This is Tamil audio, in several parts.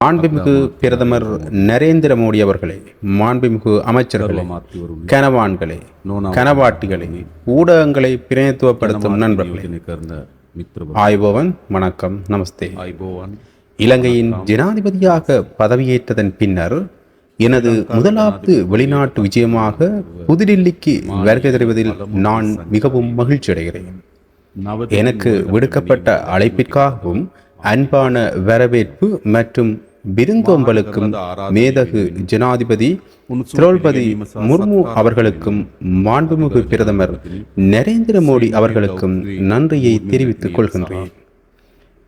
மாண்புமிகு பிரதமர் நரேந்திர மோடி அவர்களே மாண்புமிகு அமைச்சர்களே கனவான்களே கனவாட்டிகளே ஊடகங்களை பிரதிநிதித்துவப்படுத்தும் நண்பர்களே. ஆய்பவன் வணக்கம் நமஸ்தே. இலங்கையின் ஜனாதிபதியாக பதவியேற்றதன் பின்னர் எனது முதலாவது வெளிநாட்டு விஜயமாக புதுடில்லிக்கு வருகை தருவதில் நான் மிகவும் மகிழ்ச்சி அடைகிறேன் எனக்கு விடுக்கப்பட்ட அழைப்பிற்காகவும் அன்பான வரவேற்பு மற்றும் விருந்தோம்பலுக்கும் மேதகு ஜனாதிபதி திரௌபதி முர்மு அவர்களுக்கும் மாண்புமிகு பிரதமர் நரேந்திர மோடி அவர்களுக்கும் நன்றியை தெரிவித்துக் கொள்கின்றேன்.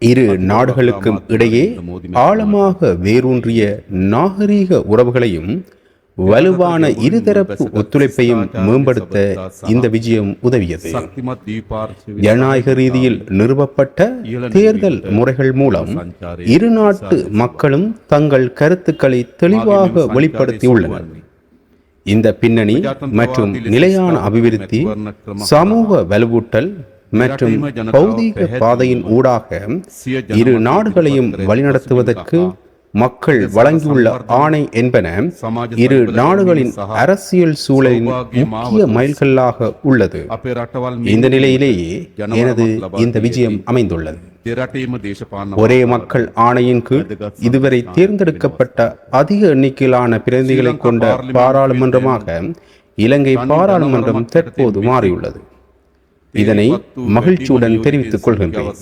இரு நாடுகளுக்கும் இடையே ஆழமாக வேரூன்றிய நாகரீக உறவுகளையும் வலுவான இருதரப்பு ஒத்துழைப்பையும் மேம்படுத்த இந்த விஜயம் உதவியது. ஜனநாயக ரீதியில் நிறுவப்பட்ட தேர்தல் முறைகள் மூலம் இரு நாட்டு மக்களும் தங்கள் கருத்துக்களை தெளிவாக வெளிப்படுத்தியுள்ளனர் இந்த பின்னணி மற்றும் நிலையான அபிவிருத்தி சமூக வலுவூட்டல் மற்றும் பௌதீக பாதையின் ஊடாக இரு நாடுகளையும் வழிநடத்துவதற்கு மக்கள் வழங்கியுள்ள ஆணை என்பன இரு நாடுகளின் அரசியல் சூழலின் முக்கிய மைல்கல்லாக உள்ளது. இந்த நிலையிலேயே எனது இந்த விஜயம் அமைந்துள்ளது. ஒரே மக்கள் ஆணையின் கீழ் இதுவரை தேர்ந்தெடுக்கப்பட்ட அதிக எண்ணிக்கையிலான பிரதிநிதிகளை கொண்ட பாராளுமன்றமாக இலங்கை பாராளுமன்றம் தற்போது மாறியுள்ளது. இதனை மகிழ்ச்சியுடன் தெரிவித்துக் கொள்கின்றேன்.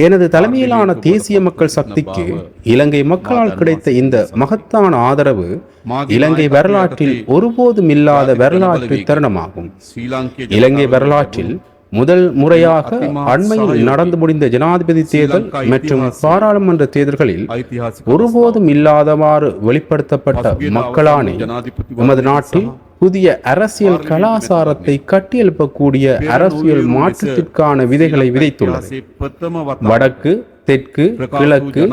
எனது தலைமையிலான தேசிய மக்கள் சக்திக்கு இலங்கை மக்களால் கிடைத்த இந்த மகத்தான ஆதரவு இலங்கை வரலாற்றில் ஒருபோதும் இல்லாத வரலாற்று தருணமாகும். இலங்கை வரலாற்றில் முதல் முறையாக அண்மையில் நடந்து முடிந்த ஜனாதிபதி தேர்தல் மற்றும் பாராளுமன்ற தேர்தல்களில் ஒருபோதும் இல்லாதவாறு வெளிப்படுத்தப்பட்ட மக்களானே உமது நாட்டில் புதிய அரசியல் கலாசாரத்தை கட்டியெழுப்பக்கூடிய அரசியல் மாற்றத்திற்கான விதைகளை விதைத்துள்ளது. வடக்கு தெற்கு கிழக்கு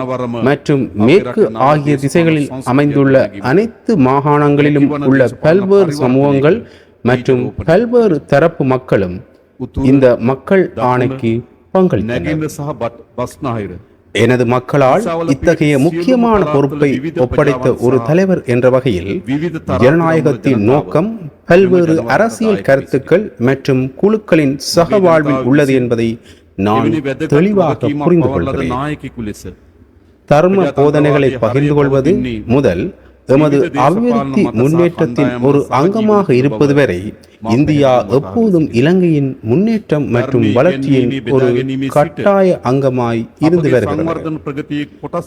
மற்றும் மேற்கு ஆகிய திசைகளில் அமைந்துள்ள அனைத்து மாகாணங்களிலும் உள்ள பல்வேறு சமூகங்கள் மற்றும் பல்வேறு தரப்பு மக்களும் இந்த மக்கள் ஆணைக்கு பங்களித்தனர். எனது மக்களால் இத்தகைய முக்கியமான பொறுப்பை ஒப்படைத்த ஒரு தலைவர் என்ற வகையில் ஜனநாயகத்தின் நோக்கம் பல்வேறு அரசியல் கருத்துக்கள் மற்றும் குழுக்களின் சக சகவாழ்வில் உள்ளது என்பதை நான் தெளிவாக புரிந்து கொள்கிறேன். தர்ம போதனைகளை பகிர்ந்து கொள்வது முதல் எமது அபிவிருத்தி முன்னேற்றத்தின் ஒரு அங்கமாக இருப்பது வரை இந்தியா எப்போதும் இலங்கையின் முன்னேற்றம் மற்றும் வளர்ச்சியின் ஒரு கட்டாய அங்கமாய் இருந்து வருகிறது.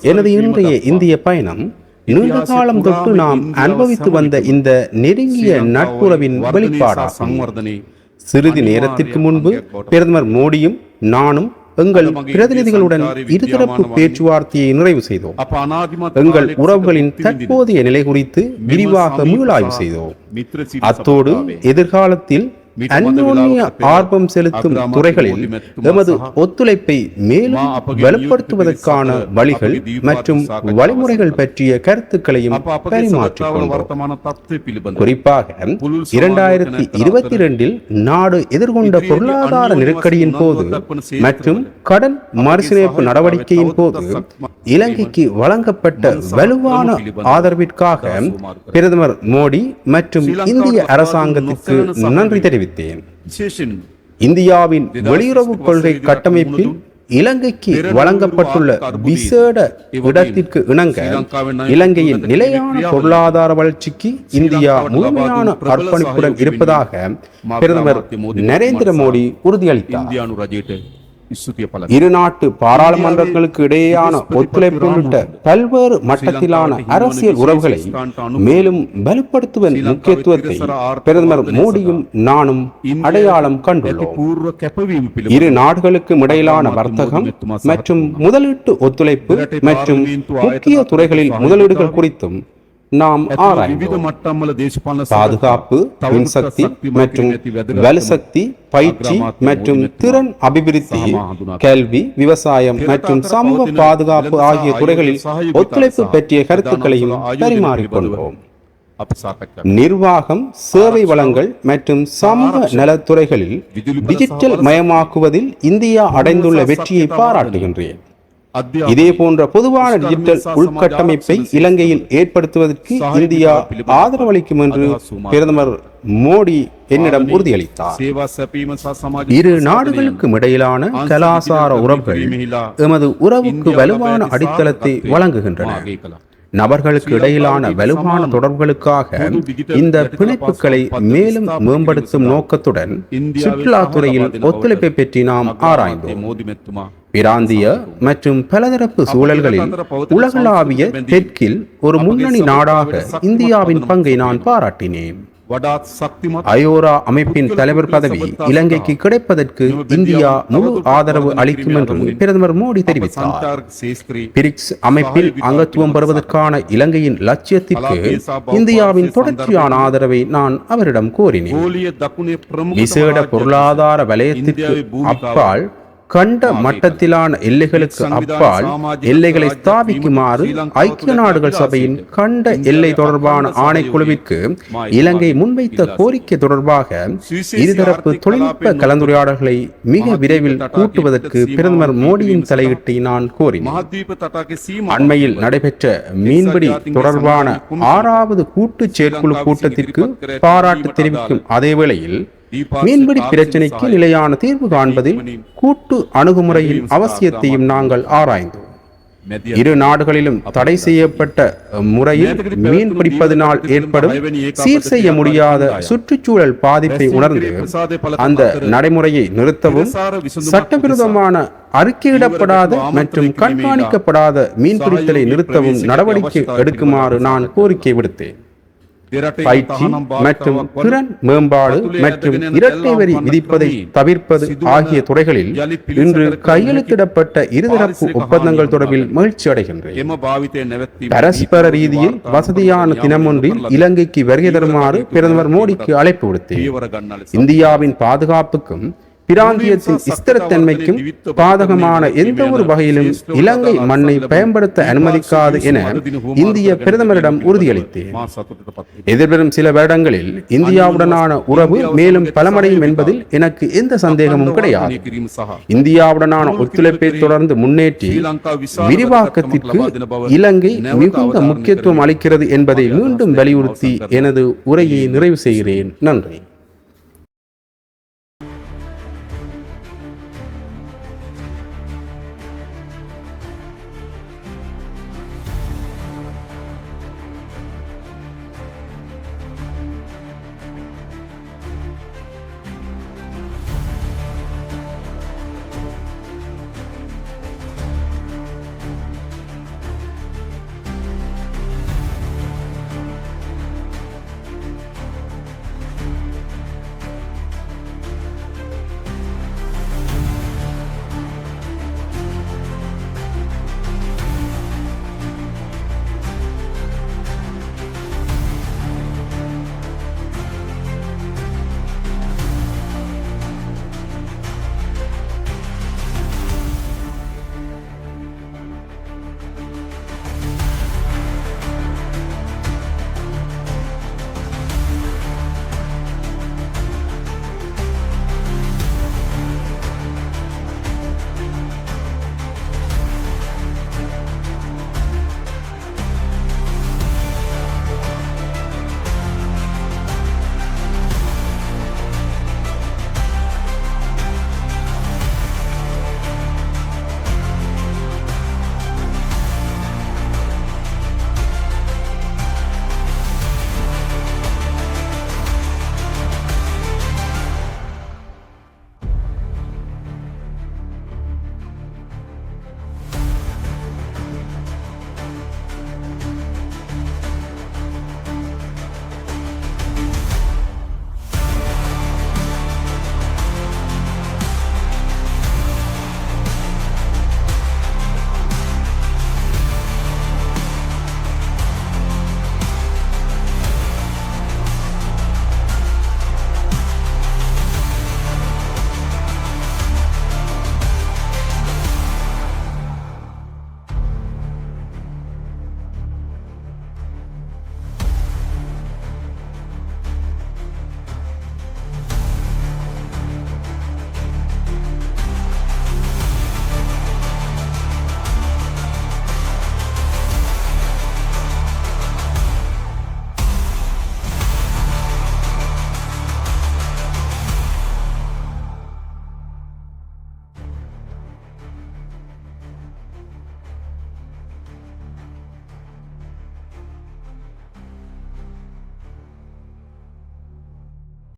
எனது இன்றைய இந்திய பயணம் நீண்ட காலம் தொட்டு நாம் அனுபவித்து வந்த இந்த நெருங்கிய நட்புறவின் வெளிப்பாடாகும். சிறிது நேரத்திற்கு முன்பு பிரதமர் மோடியும் நானும் எங்கள் பிரதிநிதிகளுடன் இருதரப்பு பேச்சுவார்த்தையை நிறைவு செய்தோம். எங்கள் உறவுகளின் தற்போதைய நிலை குறித்து விரிவாக மீளாய்வு செய்தோம். அத்தோடு எதிர்காலத்தில் அந்யோன்ய ஆர்வம் செலுத்தும் துறைகளில் எமது ஒத்துழைப்பை மேலும் வலுப்படுத்துவதற்கான வழிகள் மற்றும் வழிமுறைகள் பற்றிய கருத்துக்களையும் பரிமாற்றிக்கொண்டோம் குறிப்பாக இரண்டாயிரத்தி இருபத்தி இரண்டில் நாடு எதிர்கொண்ட பொருளாதார நெருக்கடியின் போது மற்றும் கடன் மறுசீரமைப்பு நடவடிக்கையின் போது இலங்கைக்கு வழங்கப்பட்ட வலுவான ஆதரவிற்காக பிரதமர் மோடி மற்றும் இந்திய அரசாங்கத்திற்கு நன்றி தெரிவித்தார். தெரிவித்தேன் இந்தியாவின் வெளியுறவு கொள்கை கட்டமைப்பில் இலங்கைக்கு வழங்கப்பட்டுள்ள விசேட இடத்திற்கு இணங்க இலங்கையின் நிலையான பொருளாதார வளர்ச்சிக்கு இந்தியா முழுமையான அர்ப்பணிப்புடன் இருப்பதாக பிரதமர் நரேந்திர மோடி உறுதியளித்தார். இருநாட்டு பாராளுமன்றங்களுக்கு இடையேயான ஒத்துழைப்பு உள்ளிட்ட பல்வேறு மட்டத்திலான அரசியல் உறவுகளை மேலும் வலுப்படுத்துவதன் முக்கியத்துவத்தை பிரதமர் மோடியும் நானும் அடையாளம் கண்டுள்ளோம். இரு நாடுகளுக்கும் இடையிலான வர்த்தகம் மற்றும் முதலீட்டு ஒத்துழைப்பு மற்றும் முக்கிய துறைகளில் முதலீடுகள் குறித்தும் நாம் பாதுகாப்பு மின்சக்தி மற்றும் வலுசக்தி பயிற்சி மற்றும் திறன் அபிவிருத்தி கல்வி விவசாயம் மற்றும் சமூக பாதுகாப்பு ஆகிய துறைகளில் ஒத்துழைப்பு பற்றிய கருத்துக்களையும் பரிமாறிக்கொண்டோம் நிர்வாகம் சேவை வளங்கள் மற்றும் சமூக நலத்துறைகளில் டிஜிட்டல் மயமாக்குவதில் இந்தியா அடைந்துள்ள வெற்றியை பாராட்டுகின்றேன். இதே போன்ற பொதுவான டிஜிட்டல் உள்கட்டமைப்பை இலங்கையில் ஏற்படுத்துவதற்கு இந்தியா ஆதரவளிக்கும் என்று பிரதமர் மோடி என்னிடம் உறுதியளித்தார். இரு நாடுகளுக்கும் இடையிலான கலாசார உறவுகள் எமது உறவுக்கு வலுவான அடித்தளத்தை வழங்குகின்றன. நபர்களுக்கு இடையிலான வலுவான தொடர்புகளுக்காக இந்த பிணைப்புகளை மேலும் மேம்படுத்தும் நோக்கத்துடன் சுற்றுலாத்துறையில் ஒத்துழைப்பை பற்றி நாம் ஆராய்ந்தோம். பிராந்திய மற்றும் பலதரப்பு சூழல்களில் உலகளாவிய தெற்கில் ஒரு முன்னணி நாடாக இந்தியாவின் பங்கை நான் பாராட்டினேன். அயோரா அமைப்பின் தலைவர் பதவி இலங்கைக்கு கிடைப்பதற்கு இந்தியா முழு ஆதரவு அளிக்கும் என்றும் பிரதமர் மோடி தெரிவித்தார். பிரிக்ஸ் அமைப்பில் அங்கத்துவம் பெறுவதற்கான இலங்கையின் லட்சியத்திற்கு இந்தியாவின் தொடர்ச்சியான ஆதரவை நான் அவரிடம் கோரினேன். விசேட பொருளாதார வலயத்திற்கு அப்பால் கண்ட மட்டத்திலான எல்லைகளுக்கு அப்பால் எல்லைகளை ஸ்தாபிக்குமாறு ஐக்கிய நாடுகள் சபையின் கண்ட எல்லை தொடர்பான ஆணைக்குழுவிற்கு இலங்கை முன்வைத்த கோரிக்கை தொடர்பாக இருதரப்பு தொழில்நுட்ப கலந்துரையாடல்களை மிக விரைவில் கூட்டுவதற்கு பிரதமர் மோடியின் தலையீட்டை நான் கோரினேன். அண்மையில் நடைபெற்ற மீன்பிடி தொடர்பான ஆறாவது கூட்டு செயற்குழு கூட்டத்திற்கு பாராட்டு தெரிவிக்கும் அதே வேளையில் மீன்பிடி பிரச்சினைக்கு நிலையான தீர்வு காண்பதில் கூட்டு அணுகுமுறையின் அவசியத்தையும் நாங்கள் ஆராய்ந்தோம். இரு நாடுகளிலும் தடை செய்யப்பட்ட முறையில் மீன் பிடிப்பதனால் ஏற்படும் சீர் செய்ய முடியாத சுற்றுச்சூழல் பாதிப்பை உணர்ந்து அந்த நடைமுறையை நிறுத்தவும் சட்டவிரோதமான அறிக்கையிடப்படாத மற்றும் கண்காணிக்கப்படாத மீன்பிடித்தலை நிறுத்தவும் நடவடிக்கை எடுக்குமாறு நான் கோரிக்கை விடுத்தேன். பயிற்சி மற்றும் திறன் மேம்பாடு மற்றும் இரட்டை வரி விதிப்பதை தவிர்ப்பது ஆகிய துறைகளில் இன்று கையெழுத்திடப்பட்ட இருதரப்பு ஒப்பந்தங்கள் தொடர்பில் மகிழ்ச்சி அடைகின்றன. பரஸ்பர ரீதியில் வசதியான தினமொன்றில் இலங்கைக்கு வருகை தருமாறு பிரதமர் மோடிக்கு அழைப்பு விடுத்தேன். இந்தியாவின் பாதுகாப்புக்கும் பிராந்தியத்தின் ஸ்திரத்தன்மைக்கும் பாதகமான எந்த ஒரு வகையிலும் இலங்கை மண்ணை பயன்படுத்த அனுமதிக்காது என இந்திய பிரதமரிடம் உறுதியளித்தேன் எதிர்வரும் சில வருடங்களில் இந்தியாவுடனான உறவு மேலும் பலமடையும் என்பதில் எனக்கு எந்த சந்தேகமும் கிடையாது. இந்தியாவுடனான ஒத்துழைப்பை தொடர்ந்து முன்னேற்றி விரிவாக்கத்திற்கு இலங்கை மிகுந்த முக்கியத்துவம் அளிக்கிறது என்பதை மீண்டும் வலியுறுத்தி எனது உரையை நிறைவு செய்கிறேன். நன்றி.